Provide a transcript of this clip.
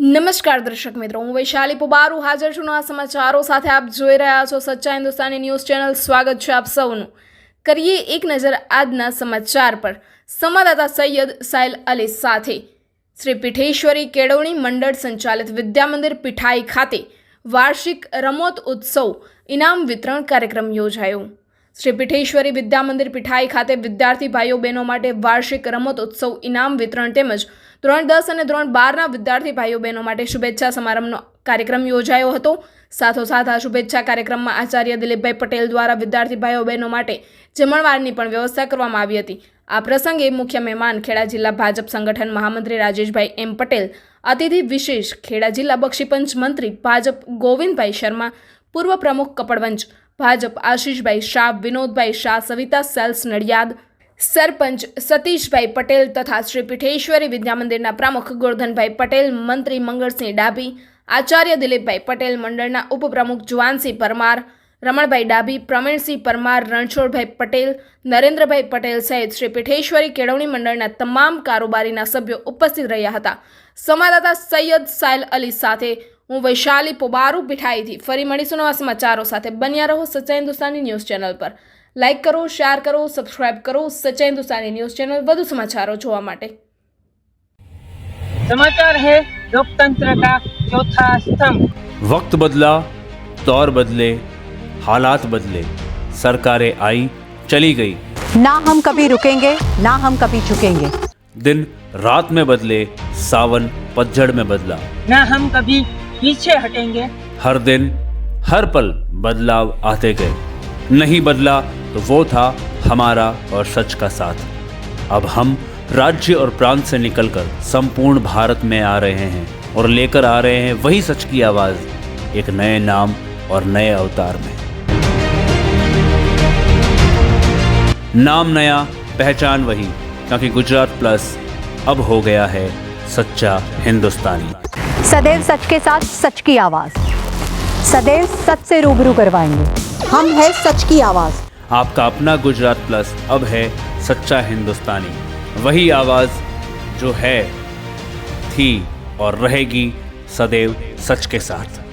નમસ્કાર દર્શક મિત્રો, હું વૈશાલી પુબારુ, હાજર છું આ સમાચારો સાથે આપ જોઈ રહ્યા છો સચ્ચા હિન્દુસ્તાની ન્યૂઝ ચેનલ. સ્વાગત છે આપ સૌનું. કરીએ એક નજર આજના સમાચાર પર. સંવાદદાતા સૈયદ સાહેલ અલી સાથે. શ્રી પીઠેશ્વરી કેળવણી મંડળ સંચાલિત વિદ્યામંદિર પીઠાઈ ખાતે વાર્ષિક રમત ઉત્સવ ઇનામ વિતરણ કાર્યક્રમ યોજાયો. શ્રી પીઠેશ્વરી વિદ્યામંદિર પીઠાઈ ખાતે વિદ્યાર્થી ભાઈઓ બહેનો માટે વાર્ષિક રમત ઉત્સવ ઇનામ વિતરણ તેમજ ધોરણ દસ અને ધોરણ બારના વિદ્યાર્થી ભાઈઓ બહેનો માટે શુભેચ્છા સમારંભનો કાર્યક્રમ યોજાયો હતો. સાથોસાથ આ શુભેચ્છા કાર્યક્રમમાં આચાર્ય દિલીપભાઈ પટેલ દ્વારા વિદ્યાર્થી ભાઈઓ બહેનો માટે જમણવારની પણ વ્યવસ્થા કરવામાં આવી હતી. આ પ્રસંગે મુખ્ય મહેમાન ખેડા જિલ્લા ભાજપ સંગઠન મહામંત્રી રાજેશભાઈ એમ પટેલ, અતિથિ વિશેષ ખેડા જિલ્લા બક્ષીપંચ મંત્રી ભાજપ ગોવિંદભાઈ શર્મા, પૂર્વ પ્રમુખ કપડવંચ ભાજપ આશીષભાઈ શાહ, વિનોદભાઈ શાહ, સવિતા સેલ્સ નડિયાદ સરપંચ સતીશભાઈ પટેલ તથા શ્રી પીઠેશ્વરી વિદ્યામંદિરના પ્રમુખ ગોરધનભાઈ પટેલ, મંત્રી મંગળસિંહ ડાભી, આચાર્ય દિલીપભાઈ પટેલ મંડળના ઉપપ્રમુખ જુવાનસિંહ પરમાર, રમણભાઈ ડાભી, પ્રવીણસિંહ પરમાર, રણછોડભાઈ પટેલ, નરેન્દ્રભાઈ પટેલ સહિત શ્રી પીઠેશ્વરી કેળવણી મંડળના તમામ કારોબારીના સભ્યો ઉપસ્થિત રહ્યા હતા. સંવાદદાતા સૈયદ સાયલ અલી સાથે હું વૈશાલી પોબારુ પીઠાઈથી ફરી મળીશું નવા સમાચારો સાથે. બન્યા રહો સચ્ચા હિન્દુસ્તાની ન્યૂઝ ચેનલ પર. લાઇક કરો શેર કરો સબસ્ક્રાઇબ કરો સચ્ચા હિન્દુસ્તાની ન્યૂઝ ચેનલ વધુ સમાચારો જોવા માટે समाचार है लोकतंत्र का चौथा स्तंभ वक्त बदला दौर बदले हालात बदले सरकारें आई चली गई ना हम कभी रुकेंगे ना हम कभी झुकेंगे दिन रात में बदले सावन पतझड़ में बदला न हम कभी पीछे हटेंगे हर दिन हर पल बदलाव आते गए नहीं बदला तो वो था हमारा और सच का साथ। अब हम राज्य और प्रांत से निकलकर संपूर्ण भारत में आ रहे हैं और लेकर आ रहे हैं वही सच की आवाज़ एक नए नाम और नए अवतार में। नाम नया पहचान वही क्योंकि गुजरात प्लस अब हो गया है सच्चा हिंदुस्तानी। सदैव सच के साथ सच की आवाज़। सदैव सच से रूबरू करवाएँगे। हम है सच की आवाज़। आपका अपना गुजरात प्लस अब है सच्चा हिंदुस्तानी। वही आवाज़ जो है, थी और रहेगी सदैव सच के साथ।